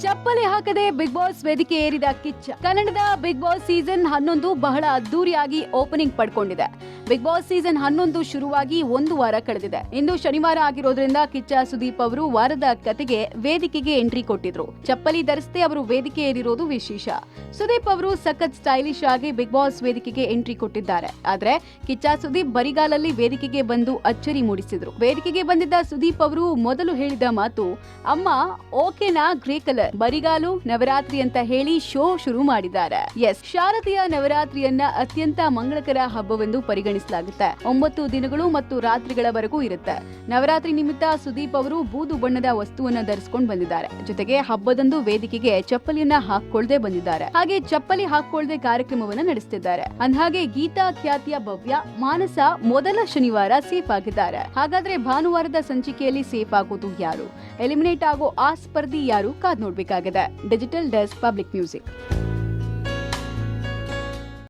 ಚಪ್ಪಲಿ ಹಾಕದೆ big boss ವೇದಿಕೆ ಏರಿದ ಕಿಚ್ಚ. ಕನ್ನಡದ ಬಿಗ್ ಬಾಸ್ ಸೀಸನ್ ಹನ್ನೊಂದು ಬಹಳ ಅದ್ದೂರಿಯಾಗಿ ಓಪನಿಂಗ್ ಪಡ್ಕೊಂಡಿದೆ. ಬಿಗ್ ಬಾಸ್ ಸೀಸನ್ ಹನ್ನೊಂದು ಶುರುವಾಗಿ ಒಂದು ವಾರ ಕಳೆದಿದೆ. ಇಂದು ಶನಿವಾರ ಆಗಿರೋದ್ರಿಂದ ಕಿಚ್ಚ ಸುದೀಪ್ ಅವರು ವಾರದ ಕತೆಗೆ ವೇದಿಕೆಗೆ ಎಂಟ್ರಿ ಕೊಟ್ಟಿದ್ರು. ಚಪ್ಪಲಿ ಧರಿಸದೆ ಅವರು ವೇದಿಕೆ ಏರಿರೋದು ವಿಶೇಷ. ಸುದೀಪ್ ಅವರು ಸಖತ್ ಸ್ಟೈಲಿಶ್ ಆಗಿ ಬಿಗ್ ಬಾಸ್ ವೇದಿಕೆಗೆ ಎಂಟ್ರಿ ಕೊಟ್ಟಿದ್ದಾರೆ. ಆದ್ರೆ ಕಿಚ್ಚ ಸುದೀಪ್ ಬರಿಗಾಲಲ್ಲಿ ವೇದಿಕೆಗೆ ಬಂದು ಅಚ್ಚರಿ ಮೂಡಿಸಿದ್ರು. ವೇದಿಕೆಗೆ ಬಂದಿದ್ದ ಸುದೀಪ್ ಅವರು ಮೊದಲು ಹೇಳಿದ ಮಾತು, ಅಮ್ಮ, ಓಕೆನಾ ಗ್ರೇ ಕಲರ್. ಬರಿಗಾಲು ನವರಾತ್ರಿ ಅಂತ ಹೇಳಿ ಶೋ ಶುರು ಮಾಡಿದ್ದಾರೆ. ಎಸ್ ಶಾರದೀಯ ನವರಾತ್ರಿಯನ್ನ ಅತ್ಯಂತ ಮಂಗಳಕರ ಹಬ್ಬವೆಂದು ಪರಿಗಣಿಸಲಾಗುತ್ತೆ. ಒಂಬತ್ತು ದಿನಗಳು ಮತ್ತು ರಾತ್ರಿಗಳವರೆಗೂ ಇರುತ್ತೆ. ನವರಾತ್ರಿ ನಿಮಿತ್ತ ಸುದೀಪ್ ಅವರು ಬೂದು ಬಣ್ಣದ ವಸ್ತುವನ್ನ ಧರಿಸಿಕೊಂಡು ಬಂದಿದ್ದಾರೆ. ಜೊತೆಗೆ ಹಬ್ಬದಂದು ವೇದಿಕೆಗೆ ಚಪ್ಪಲಿಯನ್ನ ಹಾಕೊಳ್ಳದೆ ಬಂದಿದ್ದಾರೆ. ಹಾಗೆ ಚಪ್ಪಲಿ ಹಾಕೊಳ್ಳದೆ ಕಾರ್ಯಕ್ರಮವನ್ನ ನಡೆಸುತ್ತಿದ್ದಾರೆ ಅಂದಹಾಗೆ ಗೀತಾ ಖ್ಯಾತಿಯ ಭವ್ಯ ಮಾನಸ ಮೊದಲ ಶನಿವಾರ ಸೇಫ್ ಆಗಿದ್ದಾರೆ. ಹಾಗಾದ್ರೆ ಭಾನುವಾರದ ಸಂಚಿಕೆಯಲ್ಲಿ ಸೇಫ್ ಆಗೋದು ಯಾರು? ಎಲಿಮಿನೇಟ್ ಆಗೋ ಆ ಸ್ಪರ್ಧಿ ಯಾರು? ಕಾದ್ ನೋಡ್ಬೇಕಾಗಿದೆ. Digital desk Public Music.